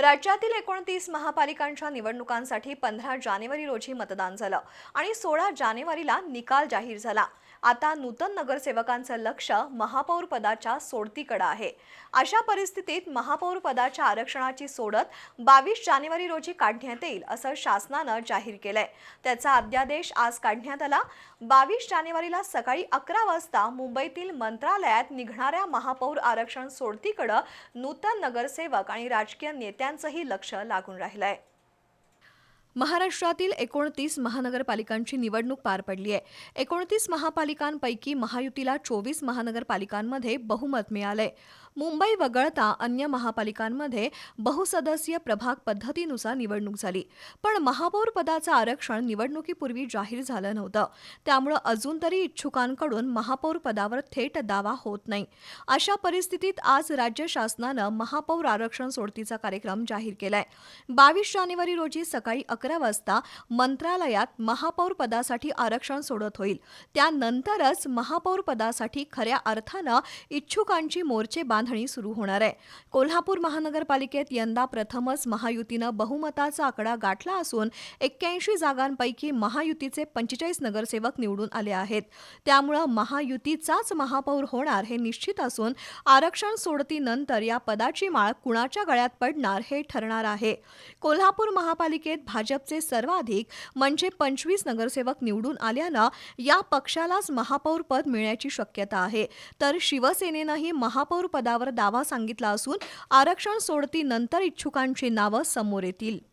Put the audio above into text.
राज्यातील एकोणतीस महापालिकांच्या निवडणुकांसाठी पंधरा जानेवारी रोजी मतदान झालं आणि सोळा जानेवारीला निकाल जाहीर झाला. आता नूतन नगरसेवकांचं लक्ष महापौर पदाच्या सोडतीकडे आहे. अशा परिस्थितीत महापौर पदाच्या आरक्षणाची सोडत बावीस जानेवारी रोजी काढण्यात येईल असं शासनानं जाहीर केलंय. त्याचा अध्यादेश आज काढण्यात आला. बावीस जानेवारीला सकाळी अकरा वाजता मुंबईतील मंत्रालयात निघणाऱ्या महापौर आरक्षण सोडतीकडं नूतन नगरसेवक आणि राजकीय नेत्या नेत्यांचंही लक्ष लागून राहिलंय. महाराष्ट्रातील एकोणतीस महानगरपालिकांची निवडणूक पार पडली आहे. एकोणतीस महापालिकांपैकी महायुतीला चोवीस महानगरपालिकांमध्ये बहुमत मिळालंय. मुंबई वगळता अन्य महापालिकांमध्ये बहुसदस्यीय प्रभाग पद्धतीनुसार निवडणूक झाली. पण महापौर पदाचं आरक्षण निवडणुकीपूर्वी जाहीर झालं नव्हतं. त्यामुळं अजून तरी इच्छुकांकडून महापौर पदावर थेट दावा होत नाही. अशा परिस्थितीत आज राज्य शासनानं महापौर आरक्षण सोडतीचा कार्यक्रम जाहीर केलाय. बावीस जानेवारी रोजी सकाळी अकरा वाजता मंत्रालयात महापौर पदासाठी आरक्षण सोडत होईल. त्यानंतरच महापौर पदासाठी खऱ्या अर्थानं इच्छुकांची मोर्चे बांधणी सुरू होणार आहे. कोल्हापूर महानगरपालिकेत यंदा प्रथमच महायुतीनं बहुमताचा आकडा गाठला असून एक्क्याऐंशी जागांपैकी महायुतीचे पंचेचाळीस नगरसेवक निवडून आले आहेत. त्यामुळं महायुतीचाच महापौर होणार हे निश्चित असून आरक्षण सोडतीनंतर या पदाची माळ कुणाच्या गळ्यात पडणार हे ठरणार आहे. कोल्हापूर महापालिकेत भाजपचे सर्वाधिक म्हणजे पंचवीस नगरसेवक निवडून आल्यानं या पक्षालाच महापौर पद मिळण्याची शक्यता आहे. तर शिवसेनेनंही महापौर पदावर दावा सांगितला असून आरक्षण सोडतीनंतर इच्छुकांची नावं समोर येतील.